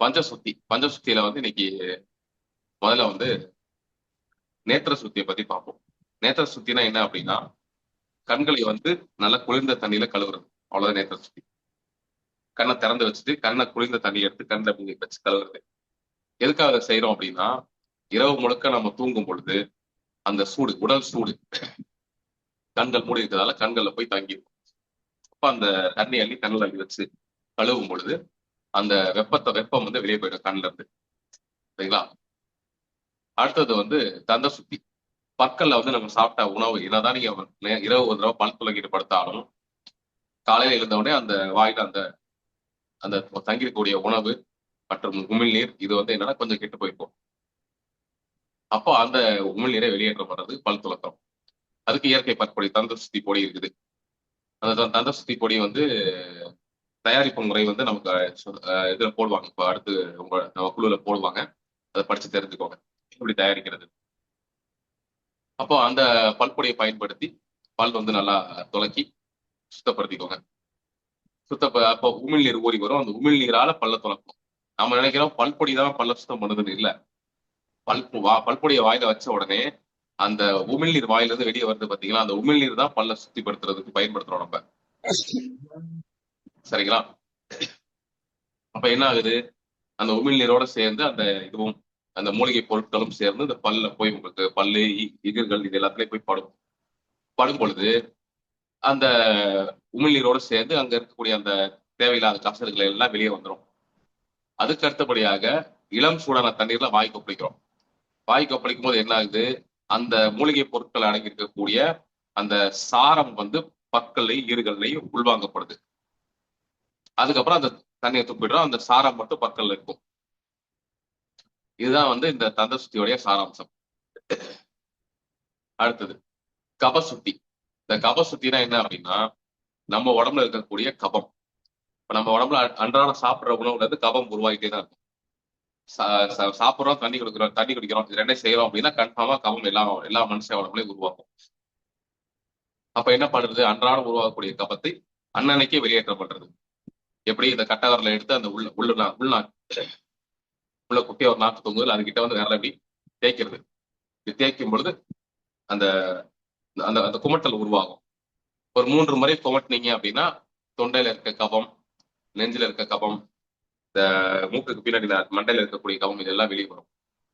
பஞ்ச சுத்தி பஞ்ச சுத்தியில வந்து இன்னைக்கு முதல்ல வந்து நேத்திர சுத்தியை பத்தி பார்ப்போம். நேத்திர சுத்தினா என்ன அப்படின்னா கண்களை வந்து நல்லா குளிர்ந்த தண்ணியில கழுவுறது. அவ்வளவுதான் நேத்திர சுத்தி. கண்ணை திறந்து வச்சுட்டு கண்ணை குளிர்ந்த தண்ணி எடுத்து கண்ணை அப்படி வச்சு கழுவுறது. எதுக்காக அதை செய்யறோம் அப்படின்னா இரவு முழுக்க நம்ம தூங்கும் பொழுது அந்த சூடு உடல் சூடு கண்கள் மூடி இருக்கிறதால கண்கள்ல போய் தங்கிடும் அப்ப அந்த தண்ணி அள்ளி கண்ணில் அள்ளி வச்சு கழுவும் பொழுது அந்த வெப்பத்தை வெப்பம் வந்து வெளியே போயிடும் கண்ணுல இருந்து. சரிங்களா? அடுத்தது வந்து தந்த சுத்தி. பற்கள்ல வந்து நம்ம சாப்பிட்ட உணவு என்னதான் நீங்க இரவு ஒரு தடவை பல் துளக்கிட்டு படுத்தாலும் காலையில எழுந்த உடனே அந்த வாயில அந்த அந்த தங்கியிருக்கக்கூடிய உணவு மற்றும் உமிழ்நீர் இது வந்து என்னன்னா கொஞ்சம் கெட்டு போயிருக்கும் அப்போ அந்த உமிழ்நீரை வெளியேற்றப்படுறது பல் துளக்கம் அதுக்கு இயற்கை பற்பொடி தந்த சுத்தி பொடி இருக்குது. அந்த தந்த சுத்தி பொடி வந்து தயாரிப்பு முறை வந்து நமக்கு இதுல போடுவாங்க. இப்போ அடுத்து உங்க நம்ம குழுல போடுவாங்க. அதை படிச்சு தெரிஞ்சுக்கோங்க. எப்படி தயாரிக்கிறது. அப்போ அந்த பல்பொடியை பயன்படுத்தி பல் வந்து நல்லா துலக்கி சுத்தப்படுத்திக்கோங்க. சுத்த அப்போ உமிழ்நீர் ஊறி வரும். அந்த உமிழ்நீரால பல்ல துலக்கும் நம்ம நினைக்கிறோம் பல்பொடி தான் பல்ல சுத்தம் பண்ணுதுன்னு இல்ல. பல் வா பல்பொடியை வாயில வச்ச உடனே அந்த உமிழ்நீர் வாயில இருந்து வெளியே வருது பாத்தீங்களா? அந்த உமிழ்நீர் தான் பல்ல சுத்திப்படுத்துறதுக்கு பயன்படுத்துறோம் நம்ம. சரிங்களா? அப்ப என்ன ஆகுது அந்த உமிழ்நீரோட சேர்ந்து அந்த இதுவும் அந்த மூலிகை பொருட்களும் சேர்ந்து இந்த பல்ல போய் உங்களுக்கு பல்லு எதிர்கள் இது எல்லாத்துலயும் போய் படும். படும் பொழுது அந்த உமிழ்நீரோட சேர்ந்து அங்க இருக்கக்கூடிய அந்த தேவையில்லாத கசடுகள் எல்லாம் வெளியே வந்துடும் அதுக்கு அடுத்தபடியாக இளம் சூடான தண்ணீர்ல வாய் கொப்பளிக்கிறோம். வாய் கொப்பளிக்கும் போது என்ன ஆகுது அந்த மூலிகை பொருட்கள் அடங்கி இருக்கக்கூடிய அந்த சாரம் வந்து பற்கள்லையும் ஈறுகள்லையும் உள்வாங்கப்படுது. அதுக்கப்புறம் அந்த தண்ணியை துப்பிடுறோம். அந்த சாரம் மட்டும் பக்கல்ல இருக்கும். இதுதான் வந்து இந்த தந்த சுத்தியோடைய சாராம்சம். அடுத்தது கபசுத்தி இந்த கபசுத்தினா என்ன அப்படின்னா நம்ம உடம்புல இருக்கக்கூடிய கபம். இப்ப நம்ம உடம்புல அன்றாடம் சாப்பிடுற உணவுல இருந்து கபம் உருவாகிட்டே தான் இருக்கும். சா- சா- சாப்பிடுறோம் தண்ணி குடிக்கிறோம் தண்ணி குடிக்கிறோம் இது ரெண்டையும் செய்யறோம் அப்படின்னா கன்ஃபார்மா கபம் எல்லா எல்லா மனுஷன் உடம்புலையும் உருவாகும். அப்ப என்ன பண்றது அன்றாடம் உருவாகக்கூடிய கபத்தை அன்னன்னைக்கே வெளியேற்றப்படுறது. எப்படி இந்த கட்டவரில் எடுத்து அந்த உள்ள உள்ள நா- உள்ள குட்டிய ஒரு நாக்கு தொங்குதல் அதுக்கிட்ட வந்து விரல எப்படி தேய்க்கிறது. இது தேய்க்கும் பொழுது அந்த அந்த அந்த குமட்டல் உருவாகும். ஒரு மூன்று முறை குமட்டினீங்க அப்படின்னா தொண்டையில இருக்க கபம் நெஞ்சில இருக்க கபம் இந்த மூக்குக்கு பின்னாடி இந்த மண்டையில இருக்கக்கூடிய கபம் இதெல்லாம் வெளியே வரும்.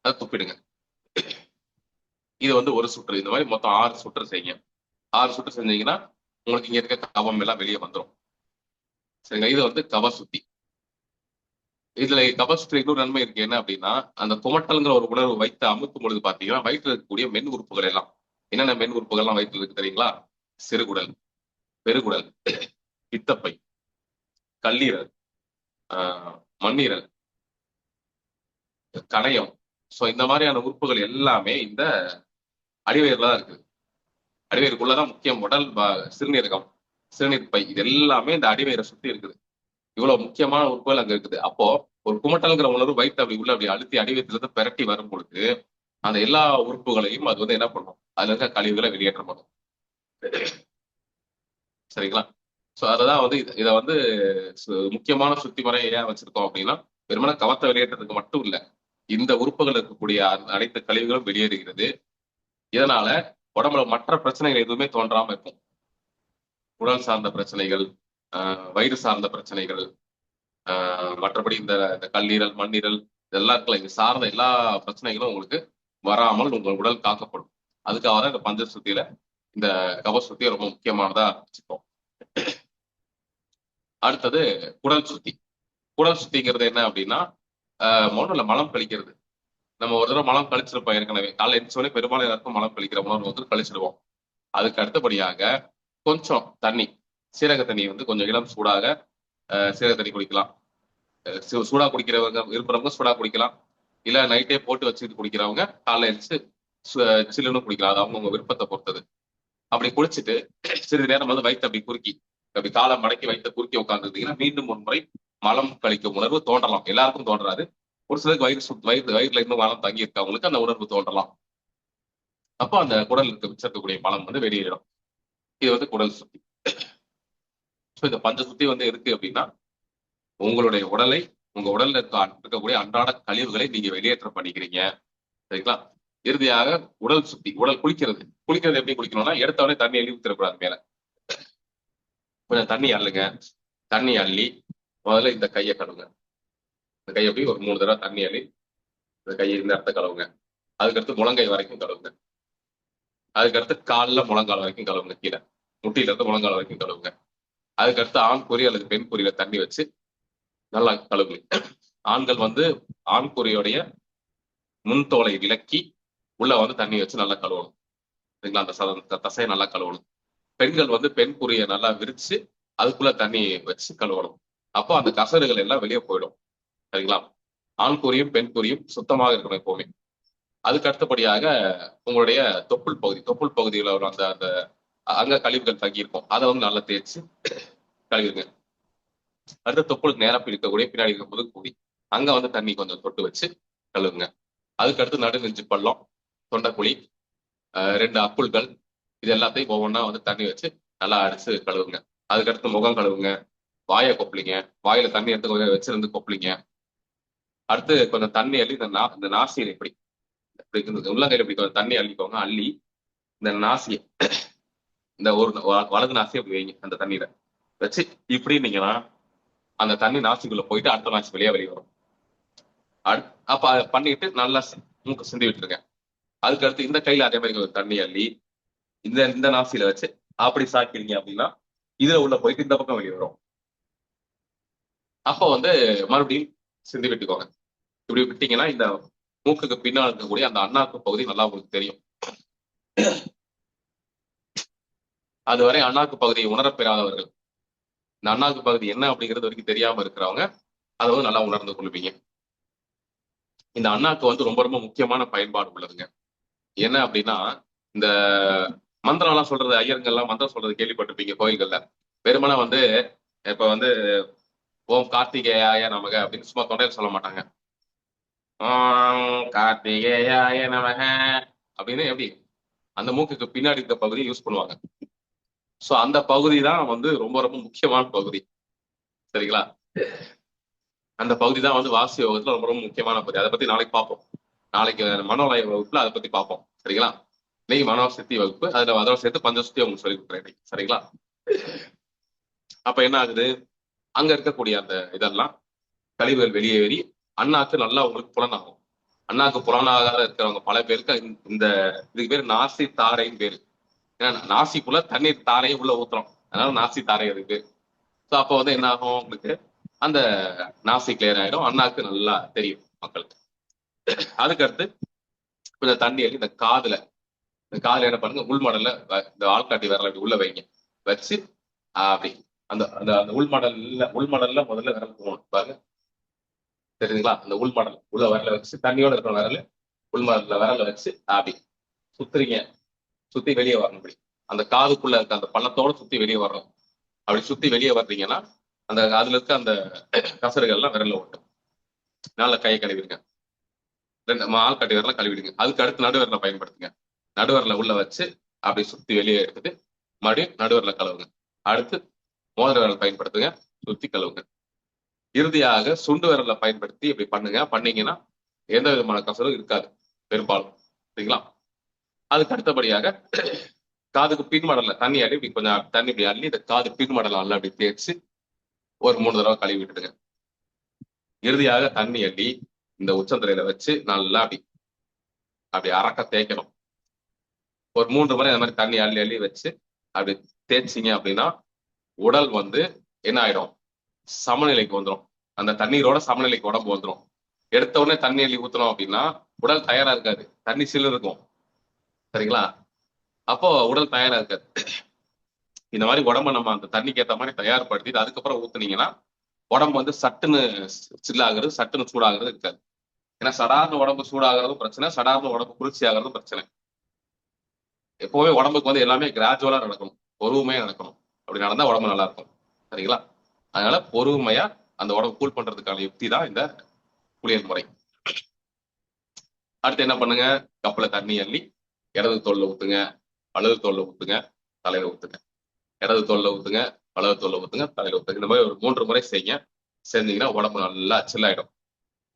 அதை துப்பிடுங்க. இது வந்து ஒரு சுற்று. இந்த மாதிரி மொத்தம் ஆறு சுற்று செய்யுங்க. ஆறு சுற்று செஞ்சீங்கன்னா உங்களுக்கு இங்க இருக்க கபம் எல்லாம் வெளியே வந்துடும் சரிங்களா இது வந்து கவசுத்தி இதுல கப இன்னொரு நன்மை இருக்கு. என்ன அப்படின்னா அந்த குமட்டல்ங்கிற ஒரு உணர்வு வைத்து அமுக்கும் பொழுது பாத்தீங்கன்னா வயிற்றுல இருக்கக்கூடிய மென் உறுப்புகள் எல்லாம். என்னென்ன மென் உறுப்புகள் எல்லாம் வயிற்றுல இருக்கு தெரியுங்களா? சிறுகுடல் பெருகுடல் பித்தப்பை கல்லீரல் ஆஹ் மண்ணீரல் கணையம். சோ இந்த மாதிரியான உறுப்புகள் எல்லாமே இந்த அடிவயிறுல தான் இருக்குது அடிவயிறுக்குள்ளதான் முக்கியம் உடல் சிறுநீரகம். சிறுநீர் பை இது எல்லாமே இந்த அடிவயிறை சுத்தி இருக்குது. இவ்வளவு முக்கியமான உறுப்புகள் அங்க இருக்குது. அப்போ ஒரு குமட்டல்ங்கிற உணர்வு வயிற்று அப்படி உள்ள அப்படி அழுத்தி அடிவயத்திலிருந்து பெரட்டி வரும் பொழுது அந்த எல்லா உறுப்புகளையும் அது வந்து என்ன பண்ணும்? அதுல இருக்க கழிவுகளை வெளியேற்ற பண்ணும் சரிங்களா? சோ அததான் வந்து இதை வந்து சு- முக்கியமான சுத்தி முறையை ஏன் வச்சிருக்கோம் அப்படின்னா வெறுமன கவத்தை வெளியேற்றதுக்கு மட்டும் இல்ல. இந்த உறுப்புகள் இருக்கக்கூடிய அனைத்து கழிவுகளும் வெளியேறுகிறது. இதனால உடம்புல மற்ற பிரச்சனைகள் எதுவுமே தோன்றாம இருக்கும். உடல் சார்ந்த பிரச்சனைகள் ஆஹ் வயிறு சார்ந்த பிரச்சனைகள் ஆஹ் மற்றபடி இந்த இந்த கல்லீரல் மண்ணீரல் இதெல்லாம் இது சார்ந்த எல்லா பிரச்சனைகளும் உங்களுக்கு வராமல் உங்கள் உடல் காக்கப்படும். அதுக்காக தான் இந்த பஞ்சசுத்தியில இந்த கவ சுத்தி ரொம்ப முக்கியமானதா வச்சுக்கோம் அடுத்தது குடல் சுத்தி. குடல் சுத்திங்கிறது என்ன அப்படின்னா ஆஹ் மலம் கழிக்கிறது. நம்ம ஒரு தடவை மலம் கழிச்சிருப்போம் ஏற்கனவே. காலைல எந்திரிச்சோடனே பெரும்பாலும் எல்லாருக்கும் மலம் கழிக்கிற உணர்வு வந்து கழிச்சிருவோம் அதுக்கு அடுத்தபடியாக கொஞ்சம் தண்ணி சீரக தண்ணி வந்து கொஞ்சம் இளம் சூடாக ஆஹ் சீரக தண்ணி குடிக்கலாம். சூடா குடிக்கிறவங்க விரும்புறவங்க சூடா குடிக்கலாம். இல்ல நைட்டே போட்டு வச்சுட்டு குடிக்கிறவங்க காலைல எழுந்து சில்லுன்னு குடிக்கலாம். அது அவங்கவுங்க விருப்பத்தை பொறுத்தது. அப்படி குடிச்சிட்டு சிறிது நேரம் வந்து வயிற்று அப்படி குறுக்கி அப்படி காலை மடக்கி வயிற்று குறுக்கி உட்காந்துருந்தீங்கன்னா மீண்டும் ஒரு முறை மலம் கழிக்கும் உணர்வு தோன்றலாம். எல்லாருக்கும் தோன்றாது. ஒரு சிலருக்கு வயிறு சுத் வயிறு வயிறுல இன்னும் மலம் தங்கி இருக்கவங்களுக்கு அந்த உணர்வு தோன்றலாம். அப்போ அந்த குடல் இருக்க வச்சிருக்கக்கூடிய மலம் வந்து வெளியேறிடும் இது வந்து குடல் சுத்தி. ஸோ இந்த பஞ்ச சுத்தி வந்து இருக்கு அப்படின்னா உங்களுடைய உடலை உங்க உடல்ல இருக்க இருக்கக்கூடிய அன்றாட கழிவுகளை நீங்க வெளியேற்றம் பண்ணிக்கிறீங்க. சரிங்களா? இறுதியாக உடல் சுத்தி உடல் குளிக்கிறது. குளிக்கிறது எப்படி குளிக்கணும்னா எடுத்த உடனே தண்ணி அள்ளி ஊத்திடக்கூடாது மேல. கொஞ்சம் தண்ணி அள்ளுங்க. தண்ணி அள்ளி முதல்ல இந்த கையை கழுவுங்க. இந்த கையை எப்படி ஒரு மூணு தடவை தண்ணி அள்ளி இந்த கையை இந்த இடத்த கழுவுங்க. அதுக்கடுத்து முழங்கை வரைக்கும் கழுவுங்க. அதுக்கடுத்து காலில் முழங்கால் வரைக்கும் கழுவுங்க கீழே. முட்டியில இருந்து முழங்கால் வரைக்கும் கழுவுங்க. அதுக்கடுத்து ஆண் குறி அல்லது பெண் குறியில தண்ணி வச்சு நல்லா கழுவுங்க. ஆண்கள் வந்து ஆண் குறியோடைய முன்தோலை விலக்கி உள்ள வந்து தண்ணி வச்சு நல்லா கழுவணும். சரிங்களா? அந்த சத தசையை நல்லா கழுவணும். பெண்கள் வந்து பெண் குறியை நல்லா விரிச்சு அதுக்குள்ள தண்ணி வச்சு கழுவணும். அப்போ அந்த கசடுகள் எல்லாம் வெளியே போயிடும். சரிங்களா? ஆண் குறியும் பெண் குறியும் சுத்தமாக இருக்கணும் எப்பவுமே. அதுக்கு அடுத்தபடியாக உங்களுடைய தொப்புள் பகுதி தொப்புள் பகுதியில் வரும் அந்த அந்த அங்க கழிவுகள் தங்கியிருக்கும். அதை வந்து நல்லா தேய்ச்சி கழுவிடுங்க அடுத்த தொப்புளுக்கு நேரம் பிடிக்கக்கூடிய பின்னாடி இருக்க முதுகுடி அங்க வந்து தண்ணி கொஞ்சம் தொட்டு வச்சு கழுவுங்க. அதுக்கு அடுத்து நடுநெஞ்சு பள்ளம் தொண்டைக்குழி ரெண்டு அப்புள்கள் இது எல்லாத்தையும் ஒவ்வொன்றா வந்து தண்ணி வச்சு நல்லா அடிச்சு கழுவுங்க. அதுக்கடுத்து முகம் கழுவுங்க. வாயை கொப்பளிங்க. வாயில தண்ணி எடுத்து கொஞ்சம் வச்சிருந்து கொப்பளிங்க. அடுத்து கொஞ்சம் தண்ணி எழுதி இந்த நா இந்த நாசியில் இப்படி இப்படி உள்ளங்கையில இப்படி கொஞ்சம் தண்ணி அள்ளிக்கோங்க. அள்ளி இந்த நாசியை இந்த ஒரு வலது நாசியை அப்படி வைங்க அந்த தண்ணீரை வச்சு இப்படி இருந்தீங்கன்னா அந்த தண்ணி நாசிக்குள்ள போயிட்டு அடுத்த நாசி வெளியே வெளியே வரும். அப்ப பண்ணிட்டு நல்லா மூக்கு சிந்தி விட்டுருங்க. அதுக்கு அடுத்து இந்த கையில அதே மாதிரி கொஞ்சம் தண்ணி அள்ளி இந்த இந்த நாசியில வச்சு அப்படி சாக்கிறீங்க அப்படின்னா இதுல உள்ள போயிட்டு இந்த பக்கம் வெளியே வரும். அப்போ வந்து மறுபடியும் சிந்தி விட்டுக்கோங்க. இப்படி விட்டீங்கன்னா இந்த மூக்குக்கு பின்னால் இருக்கக்கூடிய அந்த அண்ணாக்கு பகுதி நல்லா உங்களுக்கு தெரியும். அதுவரை அண்ணாக்கு பகுதியை உணரப்பெறாதவர்கள் இந்த அண்ணாக்கு பகுதி என்ன அப்படிங்கிறது வரைக்கும் தெரியாம இருக்கிறவங்க அதை வந்து நல்லா உணர்ந்து கொள்வீங்க. இந்த அண்ணாக்கு வந்து ரொம்ப ரொம்ப முக்கியமான பயன்பாடு உள்ளதுங்க. என்ன அப்படின்னா இந்த மந்திரம் எல்லாம் சொல்றது ஐயருங்கெல்லாம் மந்திரம் சொல்றது கேள்விப்பட்டிருப்பீங்க கோயில்கள்ல. வெறுமனா வந்து இப்ப வந்து ஓம் கார்த்திகேயாய நமக அப்படின்னு சும்மா தொண்டையில் சொல்ல மாட்டாங்க. கார்த்திகேயாய நமக. அப்படின்னு எப்படி? அந்த மூக்குக்கு பின்னாடி இருக்க பகுதியை யூஸ் பண்ணுவாங்க. சோ அந்த பகுதி தான் வந்து ரொம்ப ரொம்ப முக்கியமான பகுதி. சரிங்களா? அந்த பகுதி தான் வந்து வாசி யோகத்துல ரொம்ப ரொம்ப முக்கியமான பகுதி. அதை பத்தி நாளைக்கு பார்ப்போம். நாளைக்கு மனோலய வகுப்புல அதை பத்தி பார்ப்போம். சரிங்களா? இன்னைக்கு மனோசக்தி வகுப்பு. அதுல அதோட சேர்த்து பஞ்சசுத்தி உங்களுக்கு சொல்லி கொடுக்குறேன் சரிங்களா? அப்ப என்ன ஆகுது? அங்க இருக்கக்கூடிய அந்த இதெல்லாம் கழிவுகள் வெளியேறி அண்ணாக்கு நல்லா உங்களுக்கு புலனாகும். அண்ணாக்கு புலனாகாத இருக்கிறவங்க பல பேருக்கு இந்த இதுக்கு பேர் நாசி தாரைன்னு பேரு. ஏன்னா நாசிக்குள்ள தண்ணீர் தாரையை உள்ள ஊத்துறோம். அதனால நாசி தாரை இருக்கு. ஸோ அப்போ வந்து என்ன ஆகும் உங்களுக்கு? அந்த நாசி கிளியர் ஆயிடும். அண்ணாக்கு நல்லா தெரியும் மக்களுக்கு. அதுக்கடுத்து கொஞ்சம் தண்ணி அள்ளி இந்த காதுல இந்த காதுல என்ன பண்ணுங்க உள்மடல்ல இந்த ஆள்காட்டி விரல அப்படி உள்ள வைங்க. வச்சு அப்படி. அந்த அந்த அந்த உள்மடல்ல உள்மடல்ல முதல்ல விரல் போகணும் பாருங்க. தெரியுதுங்களா அந்த உள்மடல் உள்ள வரல வச்சு தண்ணியோட இருக்கிற விரல் உள்மடல்ல வரல வச்சு அப்படி சுத்துறீங்க. சுத்தி வெளியே வரணும் இப்படி அந்த காதுக்குள்ள இருக்க அந்த பள்ளத்தோட சுத்தி வெளியே வரணும். அப்படி சுத்தி வெளியே வர்றீங்கன்னா அந்த அதுல இருக்க அந்த கசறுகள்லாம் எல்லாம் விரல ஓட்டும் நல்லா கையை கழுவிடுங்க. ரெண்டு ஆள் கட்டி விரல கழுவிடுங்க. அதுக்கு அடுத்து நடுவரில் பயன்படுத்துங்க. நடுவரில் உள்ள வச்சு அப்படி சுத்தி வெளியே எடுத்துட்டு மறுபடியும் நடுவரில் கழுவுங்க. அடுத்து மோதிர விரல் பயன்படுத்துங்க. சுத்தி கழுவுங்க. இறுதியாக சுண்டு விரலை பயன்படுத்தி இப்படி பண்ணுங்க. பண்ணீங்கன்னா எந்த விதமான கசரும் இருக்காது. பெரும்பாலும். சரிங்களா? அதுக்கு அடுத்தபடியாக காதுக்கு பின்மடல்ல தண்ணி அள்ளி இப்படி கொஞ்சம் தண்ணி இப்படி அள்ளி இந்த காது பின்மடல அள்ள அப்படி தேய்ச்சி ஒரு மூணு தடவை கழுவி விட்டுடுங்க. இறுதியாக தண்ணி அள்ளி இந்த உச்சந்தலையில வச்சு நல்லா அப்படி அப்படி அறக்க தேய்க்கணும். ஒரு மூன்று முறை அந்த மாதிரி தண்ணி அள்ளி அள்ளி வச்சு அப்படி தேய்ச்சிங்க அப்படின்னா உடல் வந்து என்ன ஆயிடும்? சமநிலைக்கு வந்துடும் அந்த தண்ணீரோட சமநிலைக்கு உடம்பு வந்துடும் எடுத்த உடனே தண்ணி அள்ளி ஊத்தணும் அப்படின்னா உடல் தயாரா இருக்காது. தண்ணி சில்லு இருக்கும். சரிங்களா? அப்போ உடல் தயாரா இருக்காது. இந்த மாதிரி உடம்ப நம்ம அந்த தண்ணிக்கு ஏற்ற மாதிரி தயார்படுத்திட்டு அதுக்கப்புறம் ஊத்துனீங்கன்னா உடம்பு வந்து சட்டுன்னு சில்லாகிறது சட்டுன்னு சூடாகிறது இருக்காது. ஏன்னா சடார்னு உடம்பு சூடாகிறதும் பிரச்சனை சடார்னு உடம்பு குளிர்ச்சி ஆகிறதும் பிரச்சனை. எப்பவுமே உடம்புக்கு வந்து எல்லாமே கிராஜுவலா நடக்கணும். பொறுமையா நடக்கணும். அப்படி நடந்தா உடம்பு நல்லா இருக்கும். சரிங்களா? அதனால பொறுமையா அந்த உடம்பு கூல் பண்றதுக்கான யுக்தி தான் இந்த குளியல் முறை. அடுத்து என்ன பண்ணுங்க? கப்பல தண்ணி அள்ளி இடது தோல்ல ஊத்துங்க வலது தோல்ல ஊத்துங்க தலையில ஊத்துங்க. இடது தோல்ல ஊத்துங்க வலது தோல்ல ஊத்துங்க தலையில ஊத்துங்க. இந்த மாதிரி ஒரு மூன்று முறை செய்யுங்க. செஞ்சீங்கன்னா உடம்பு நல்லா சில்லாயிடும்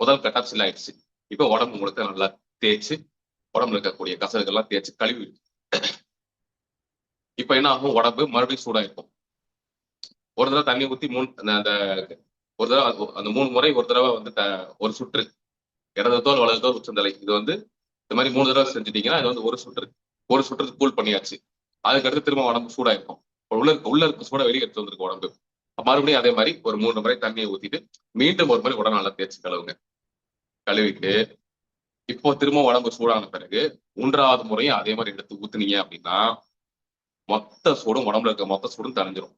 முதல் கட்டா சில்லாயிடுச்சு இப்போ உடம்பு முழுக்க நல்லா தேய்ச்சு உடம்புல இருக்கக்கூடிய கசடுகள்லாம் தேய்ச்சு கழுவி இப்ப என்ன ஆகும்? உடம்பு மறுபடியும் சூடா இருக்கும் ஒரு தடவை தண்ணி ஊத்தி மூணு அந்த ஒரு தடவை அது- அந்த மூணு முறை ஒரு தடவை வந்து ஒரு சுற்று. இடது தோல் வலது தோல் உச்சந்தலை இது வந்து இந்த மாதிரி மூணு தடவை செஞ்சுட்டீங்கன்னா இது வந்து ஒரு சுற்று. ஒரு சுற்று கூல் பண்ணியாச்சு. அதுக்கடுத்து திரும்ப உடம்பு சூடா இருக்கும் உள்ள உள்ள இருக்க சூட வெளியே எடுத்து வந்திருக்கும் உடம்பு. மறுபடியும் அதே மாதிரி ஒரு மூணு முறை தண்ணியை ஊத்திட்டு மீண்டும் ஒரு முறை உடல் நல்லா தேய்ச்சி கழுவுங்க. கழுவிட்டு இப்போ திரும்ப உடம்பு சூடான பிறகு மூன்றாவது முறையும் அதே மாதிரி எடுத்து ஊத்துனீங்க அப்படின்னா மொத்த சூடும் உடம்புல இருக்க மொத்த சூடும் தணிஞ்சிரும்.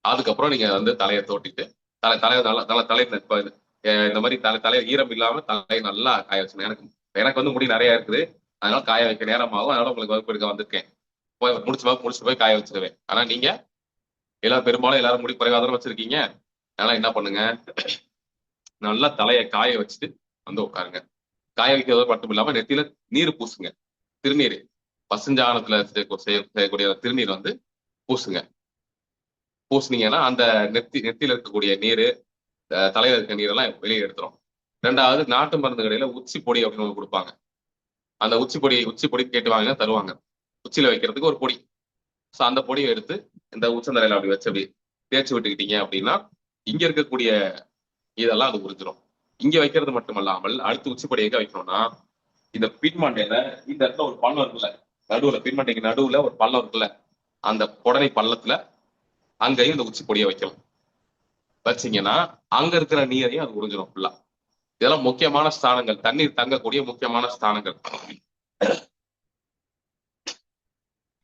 அதுக்கப்புறம் நீங்க வந்து தலையை தோட்டிட்டு தலை தலை நல்லா தலை தலை இந்த மாதிரி தலை தலையை ஈரம் இல்லாம தலையை நல்லா காய வச்சுக்கணும் எனக்கு எனக்கு வந்து முடி நிறைய இருக்குது. அதனால காய வைக்க நேரமாகும். அதனால உங்களுக்கு வகுப்பு எடுக்க வந்திருக்கேன். போய் முடிச்சு வகுப்பு முடிச்சுட்டு போய் காய வச்சிருவேன். ஆனா நீங்க எல்லாரும் பெரும்பாலும் எல்லாரும் முடி குறைவாக தானே வச்சிருக்கீங்க? அதனால என்ன பண்ணுங்க? நல்லா தலையை காய வச்சுட்டு வந்து உட்காருங்க. காய வைக்கிறது மட்டும் இல்லாம நெத்தியில நீர் பூசுங்க. திருநீர். பசுஞ்சாணத்துல செய்ய- செய்ய- செய்யக்கூடிய திருநீர் வந்து பூசுங்க. பூசுனீங்கன்னா அந்த நெத்தி நெத்தியில இருக்கக்கூடிய நீர் தலையில இருக்க நீரெல்லாம் வெளியே எடுத்துரும். ரெண்டாவது நாட்டு மருந்து கடையில உச்சி பொடி அப்படின்னு ஒன்று கொடுப்பாங்க. அந்த உச்சி பொடி உச்சி பொடி கேட்டு வாங்கினா தருவாங்க. உச்சியில வைக்கிறதுக்கு ஒரு பொடி. ஸோ அந்த பொடியை எடுத்து இந்த உச்சந்தலையில அப்படி வச்சு அப்படி தேய்ச்சி விட்டுக்கிட்டீங்க அப்படின்னா இங்க இருக்கக்கூடிய இதெல்லாம் அது உறிஞ்சிரும். இங்க வைக்கிறது மட்டுமல்லாமல் அடுத்து உச்சிப்படி எங்க வைக்கணும்னா இந்த பின்மண்டையில இந்த இடத்துல ஒரு பள்ளம் இருக்குல்ல நடுவுல பின்மண்டைக்கு நடுவுல ஒரு பள்ளம் இருக்குல்ல அந்த புடனை பள்ளத்துல அங்கேயும் இந்த உச்சி பொடியை வைக்கணும். வச்சீங்கன்னா அங்க இருக்கிற நீரையும் அது உறிஞ்சிடும் ஃபுல்லா இதெல்லாம் முக்கியமான ஸ்தானங்கள். தண்ணீர் தங்கக்கூடிய முக்கியமான ஸ்தானங்கள்.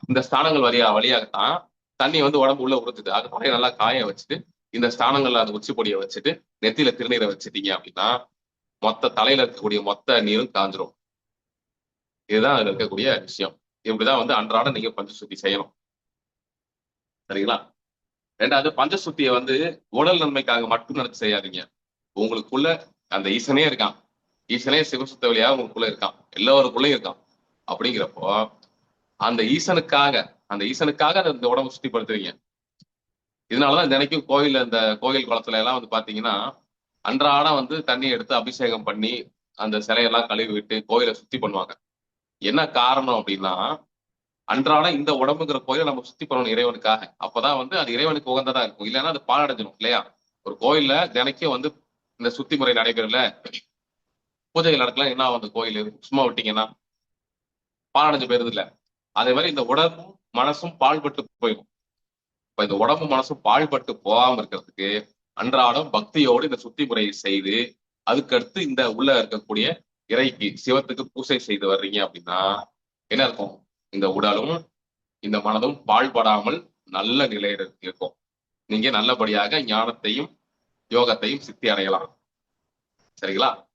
இந்த ஸ்தானங்கள் வழியா வழியாகத்தான் தண்ணி வந்து உடம்பு உள்ள உறுத்துது அது பழைய நல்லா காய வச்சுட்டு இந்த ஸ்தானங்கள்ல அந்த உச்சி பொடியை வச்சுட்டு நெத்தியில திருநீரை வச்சுட்டீங்க அப்படின்னா மொத்த தலையில இருக்கக்கூடிய மொத்த நீரும் காஞ்சிரும். இதுதான் அதுல இருக்கக்கூடிய விஷயம். இப்படிதான் வந்து அன்றாடம் நீங்க பஞ்சசுத்தி செய்யணும். சரிங்களா? ரெண்டாவது பஞ்சசுத்தியை வந்து உடல் நன்மைக்காக மட்டும் நினைச்சு செய்யாதீங்க. உங்களுக்குள்ள அந்த ஈசனே இருக்கான். ஈசனே சிவசுத்த வழியாக உங்களுக்குள்ள இருக்கான். எல்லோருக்குள்ளயும் இருக்கான். அப்படிங்கிறப்போ அந்த ஈசனுக்காக அந்த ஈசனுக்காக அந்த உடம்பு சுத்திப்படுத்துவீங்க இதனாலதான் தினைக்கும் கோயில் அந்த கோயில் குளத்துல எல்லாம் வந்து பாத்தீங்கன்னா அன்றாடம் வந்து தண்ணி எடுத்து அபிஷேகம் பண்ணி அந்த சிலையெல்லாம் கழுவி விட்டு கோயிலை சுத்தி பண்ணுவாங்க. என்ன காரணம் அப்படின்னா அன்றாடம் இந்த உடம்புங்கிற கோயிலை நம்ம சுத்தி பண்ணணும் இறைவனுக்காக. அப்பதான் வந்து அது இறைவனுக்கு உகந்ததா இருக்கும். இல்லைன்னா அது பாலடைஞ்சிடும் இல்லையா? ஒரு கோயில்ல தினைக்கும் வந்து இந்த சுத்தி முறை நடைபெறல பூஜைகள் நடக்கலாம் என்ன ஆகும் அந்த கோயில்? சும்மா விட்டீங்கன்னா பாழடைஞ்சு போயிருது இல்ல. அதே மாதிரி இந்த உடம்பும் மனசும் பாழ்பட்டு போயிடும். இப்ப இந்த உடம்பு மனசும் பாழ்பட்டு போகாம இருக்கிறதுக்கு அன்றாடம் பக்தியோடு இந்த சுத்தி முறையை செய்து அதுக்கடுத்து இந்த உள்ள இருக்கக்கூடிய இறைக்கு சிவத்துக்கு பூசை செய்து வர்றீங்க அப்படின்னா என்ன இருக்கும்? இந்த உடலும் இந்த மனதும் பாழ்படாமல் நல்ல நிலையில இருக்கும். நீங்க நல்லபடியாக ஞானத்தையும் யோகத்தையும் சித்தி அடையலாம். சரிங்களா?